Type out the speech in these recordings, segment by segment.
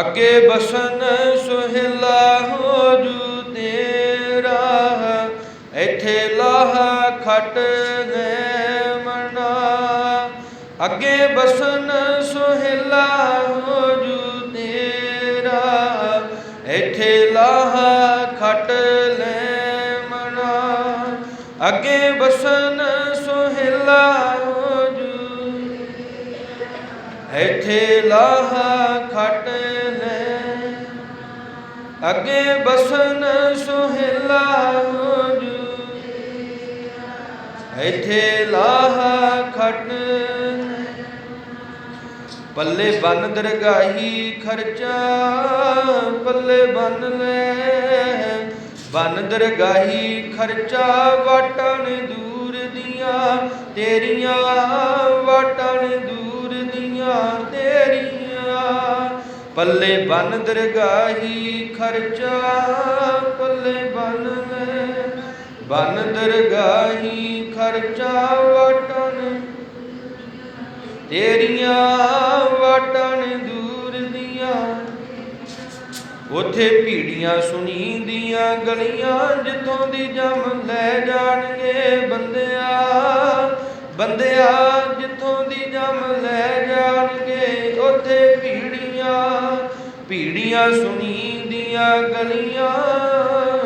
ਅੱਗੇ ਬਸਨ ਸੁਹਿਲਾ ਹੋ ਜੂ ਤੇਰਾ, ਇੱਥੇ ਲਾਹ ਖਟ ਗਏ ਮਨਾ। ਅੱਗੇ ਬਸਨ ਸੁਹਿਲਾ ਹੋ ਜੂ ਤੇਰਾ, ਇੱਥੇ ਲਾਹ ਖਟ ਲੈ ਮਨਾ। ਅੱਗੇ ਬਸਨ ਸੁਹਿਲਾ ਹੋ ਜੂ ਇੱਥੇ ਲਾਹ ਖਟ ਅੱਗੇ ਬਸਨ ਸੁਹਿਲਾ ਹੋ ਜੂ ਇੱਥੇ ਲਾਹ ਖਟ ਪੱਲੇ ਬੰਨ ਦਰਗਾਹੀ ਖਰਚਾ, ਪੱਲੇ ਬੰਨ ਲੈ। ਬੰਨ ਦਰਗਾਹੀ ਖਰਚਾ ਵਾਟਣ ਦੂਰ ਦੀਆਂ, ਤੇਰੀਆਂ ਵਾਟਣ ਦੂਰ ਦੀਆਂ, ਤੇਰੀਆਂ। ਪੱਲੇ ਬੰਨ ਦਰਗਾਹੀ ਖਰਚਾ, ਪੱਲੇ ਬੰਨ ਲੈ ਬੰਨ ਦਰਗਾਹੀ ਖਰਚਾ ਵਾਟਣ। ਤੇਰੀਆਂ ਵਾਟਣ ਦੂਰ ਦੀਆਂ, ਉਥੇ ਭੀੜੀਆਂ ਸੁਣੀਂਦੀਆਂ ਗਲੀਆਂ ਜਿੱਥੋਂ ਦੀ ਜਮ ਲੈ ਜਾਣਗੇ ਬੰਦਿਆ ਬੰਦਿਆ ਜਿੱਥੋਂ ਦੀ ਜਮ ਲੈ ਭੀੜੀਆਂ ਸੁਣੀ ਦੀਆਂ ਗਲੀਆਂ,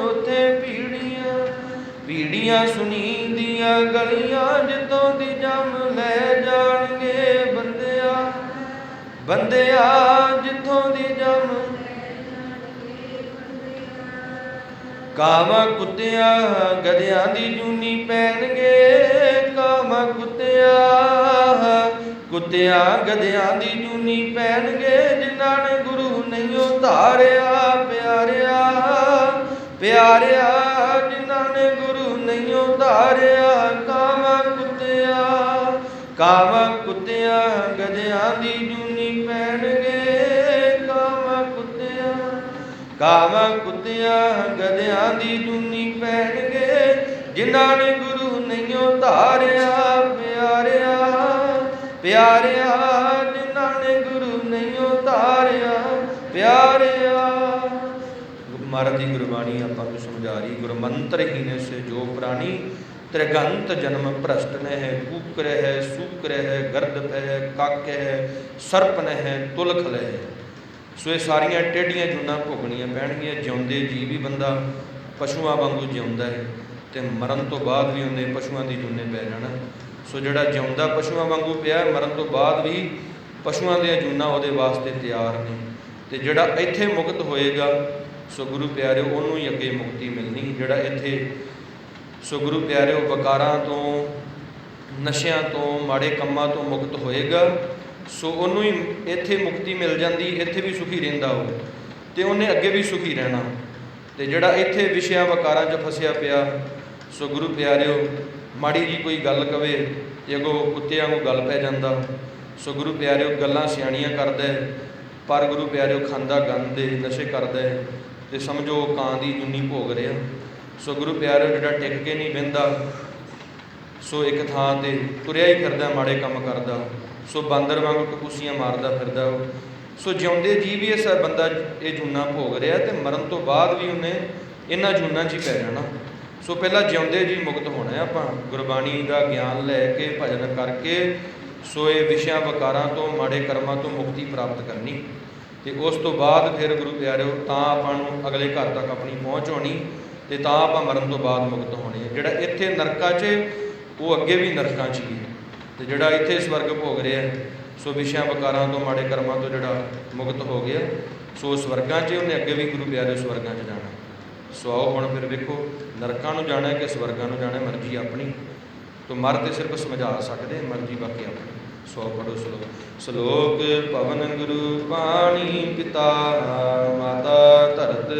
ਉਥੇ ਭੀੜੀਆਂ ਭੀੜੀਆਂ ਸੁਣੀਂਦੀਆਂ ਗਲੀਆਂ, ਜਿੱਥੋਂ ਦੀ ਜਮ ਲੈ ਜਾਣਗੇ ਬੰਦਿਆ ਬੰਦਿਆ, ਜਿੱਥੋਂ ਦੀ ਜਮ ਕਾਵਾਂ ਕੁੱਤਿਆਂ, ਗਧਿਆਂ ਦੀ ਜੂਨੀ ਪੈਣਗੇ ਕਾਵਾਂ ਕੁੱਤਿਆਂ ਕੁੱਤਿਆਂ, ਗਧਿਆਂ ਦੀ ਜੂਨੀ ਪੈਣਗੇ ਜਿਨ੍ਹਾਂ ਨੇ ਗੁਰੂ ਨਹੀਂ ਪਿਆਰਿਆ ਪਿਆਰਿਆ, ਜਿਨ੍ਹਾਂ ਨੇ ਗੁਰੂ ਨਹੀਂ ਧਾਰਿਆ, ਕਾਵਾਂ ਕੁੱਤਿਆਂ ਕਾਵਾਂ ਕੁੱਤਿਆਂ, ਗਧਿਆਂ ਦੀ ਜੂਨੀ ਪੈਣਗੇ ਕਾਵਾਂ ਕੁੱਤਿਆ, ਕਾਵਾਂ ਕੁੱਤਿਆਂ, ਗਧਿਆਂ ਦੀ ਜੂਨੀ ਪੈਣਗੇ ਜਿਨ੍ਹਾਂ ਨੇ ਗੁਰੂ ਨਹੀਂ ਧਾਰਿਆ, ਪਿਆਰਿਆ ਪਿਆਰਿਆ ਮਹਾਰਾਜ ਦੀ ਗੁਰਬਾਣੀ ਆਪਾਂ ਨੂੰ ਸਮਝਾ ਰਹੀ, ਗੁਰਮੰਤਰ ਗੁਰਮੰਤਰਹੀਨ ਸੇ ਜੋ ਪ੍ਰਾਣੀ, ਤ੍ਰਿਗੰਤ ਜਨਮ ਭ੍ਰਸ਼ਟ ਨਹਿ ਹੈ ਕੂਕਰ ਹੈ ਸੂਕਰ ਹੈ ਗਰਦ ਹੈ ਕੱਕ ਹੈ, ਸਰਪ ਹੈ ਤੁਲਖ ਲੈ। ਸੋ ਇਹ ਸਾਰੀਆਂ ਟੇਢੀਆਂ ਜੁਨਾ ਭੋਗਣੀਆਂ ਪੈਣਗੀਆਂ, ਜਿਉਂਦੇ ਜੀ ਵੀ ਬੰਦਾ, ਪਸ਼ੂਆਂ ਵਾਂਗੂ ਜਿਉਂਦਾ ਹੈ ਤੇ ਮਰਨ ਤੋਂ ਬਾਅਦ ਵੀ ਉਹਨੇ ਪਸ਼ੂਆਂ ਦੀ ਜੁਨੇ ਪੈ ਜਾਣਾ। ਸੋ ਜਿਹੜਾ ਜਿਉਂਦਾ ਪਸ਼ੂਆਂ ਵਾਂਗੂ ਪਿਆ, ਮਰਨ ਤੋਂ ਬਾਅਦ ਵੀ ਪਸ਼ੂਆਂ ਦੀਆਂ ਜੂਨਾਂ ਉਹਦੇ ਵਾਸਤੇ ਤਿਆਰ ਨੇ। ਤੇ ਜਿਹੜਾ ਇੱਥੇ ਮੁਕਤ ਹੋਏਗਾ ਸੋ ਗੁਰੂ ਪਿਆਰਿਓ, ਉਹਨੂੰ ਹੀ ਅੱਗੇ ਮੁਕਤੀ ਮਿਲਣੀ, ਜਿਹੜਾ ਇੱਥੇ ਸੋ ਗੁਰੂ ਪਿਆਰਿਓ, ਵਕਾਰਾਂ ਤੋਂ, ਨਸ਼ਿਆਂ ਤੋਂ, ਮਾੜੇ ਕੰਮਾਂ ਤੋਂ ਮੁਕਤ ਹੋਏਗਾ, ਸੋ ਉਹਨੂੰ ਹੀ ਇੱਥੇ ਮੁਕਤੀ ਮਿਲ ਜਾਂਦੀ, ਇੱਥੇ ਵੀ ਸੁਖੀ ਰਹਿੰਦਾ ਉਹ, ਤੇ ਉਹਨੇ ਅੱਗੇ ਵੀ ਸੁਖੀ ਰਹਿਣਾ। ਤੇ ਜਿਹੜਾ ਇੱਥੇ ਵਿਸ਼ਿਆਂ ਵਕਾਰਾਂ 'ਚ ਫਸਿਆ ਪਿਆ, ਸੋ ਗੁਰੂ ਪਿਆਰਿਓ, ਮਾੜੀ ਜੀ ਕੋਈ ਗੱਲ ਕਵੇ, ਤੇ ਅਗੋ ਕੁੱਤਿਆਂ ਨੂੰ ਗੱਲ ਪੈ ਜਾਂਦਾ। ਸੋ ਗੁਰੂ ਪਿਆਰਿਓ, ਗੱਲਾਂ ਸਿਆਣੀਆਂ ਕਰਦਾ ਪਰ ਗੁਰੂ ਪਿਆਰਿਓ, ਖਾਂਦਾ ਗੰਦ ਨਸ਼ੇ ਕਰਦਾ ਤੇ ਸਮਝੋ ਕਾਂ ਦੀ ਜੁਨੀ ਭੋਗ ਰਿਹਾ ਸੋ ਗੁਰੂ ਪਿਆਰਿਓ, ਜਿਹੜਾ ਟਿਕ ਕੇ ਨਹੀਂ ਬਹਿੰਦਾ, ਸੋ ਇੱਕ ਥਾਂ ਤੇ ਤੁਰਿਆ ਹੀ ਫਿਰਦਾ, ਮਾੜੇ ਕੰਮ ਕਰਦਾ। ਸੋ ਬਾਂਦਰ ਵਾਂਗੂ ਟਕੂਸੀਆਂ ਮਾਰਦਾ ਫਿਰਦਾ ਉਹ। ਸੋ ਜਿਉਂਦੇ ਜੀ ਵੀ ਇਸ ਬੰਦਾ, ਇਹ ਜੂਨਾ ਭੋਗ ਰਿਹਾ ਤੇ ਮਰਨ ਤੋਂ ਬਾਅਦ ਵੀ ਉਹਨੇ ਇਹਨਾਂ ਜੂਨਾਂ 'ਚ ਹੀ ਪੈ ਜਾਣਾ। ਸੋ ਪਹਿਲਾਂ ਜਿਉਂਦੇ ਜੀ ਮੁਕਤ ਹੋਣਾ ਹੈ ਆਪਾਂ, ਗੁਰਬਾਣੀ ਦਾ ਗਿਆਨ ਲੈ ਕੇ, ਭਜਨ ਕਰਕੇ, ਸੋ ਇਹ ਵਿਸ਼ਿਆਂ, ਵਕਾਰਾਂ ਤੋਂ, ਮਾੜੇ ਕਰਮਾਂ ਤੋਂ ਮੁਕਤੀ ਪ੍ਰਾਪਤ ਕਰਨੀ। ਤੇ ਉਸ ਤੋਂ ਬਾਅਦ ਫਿਰ ਗੁਰੂ ਪਿਆਰਿਓ, ਤਾਂ ਆਪਾਂ ਨੂੰ ਅਗਲੇ ਘਰ ਤੱਕ ਆਪਣੀ ਪਹੁੰਚ ਹੋਣੀ ਤੇ ਤਾਂ ਆਪਾਂ ਮਰਨ ਤੋਂ ਬਾਅਦ ਮੁਕਤ ਹੋਣੇ ਆ। ਜਿਹੜਾ ਇੱਥੇ ਨਰਕਾਂ 'ਚ ਉਹ ਅੱਗੇ ਵੀ ਨਰਕਾਂ 'ਚ ਹੀ ਹੈ। ਤੇ ਜਿਹੜਾ ਇੱਥੇ ਸਵਰਗ ਭੋਗ ਰਿਹਾ ਸੋ ਵਿਸ਼ਿਆਂ ਵਕਾਰਾਂ ਤੋਂ, ਮਾੜੇ ਕਰਮਾਂ ਤੋਂ ਜਿਹੜਾ ਮੁਕਤ ਹੋ ਗਿਆ, ਸੋ ਸਵਰਗਾਂ 'ਚ ਉਹਨੇ ਅੱਗੇ ਵੀ ਗੁਰੂ ਪਿਆਰੇ ਸਵਰਗਾਂ 'ਚ ਜਾਣਾ। ਸੋ ਆਓ ਹੁਣ ਫਿਰ ਵੇਖੋ, ਨਰਕਾਂ ਨੂੰ ਜਾਣਾ ਕਿ ਸਵਰਗਾਂ ਨੂੰ ਜਾਣਾ ਮਰਜ਼ੀ ਆਪਣੀ। ਤੋ ਮਰ ਤੇ ਸਿਰਫ ਸਮਝਾ ਸਕਦੇ, ਮਰਜ਼ੀ ਬਾਕੀ ਆਪਣੀ। ਸੋ ਪੜੋ ਸ਼ਲੋਕ ਸ਼ਲੋਕ ਪਵਨ ਗੁਰੂ ਪਾਣੀ ਪਿਤਾ ਮਾਤਾ ਧਰਤ।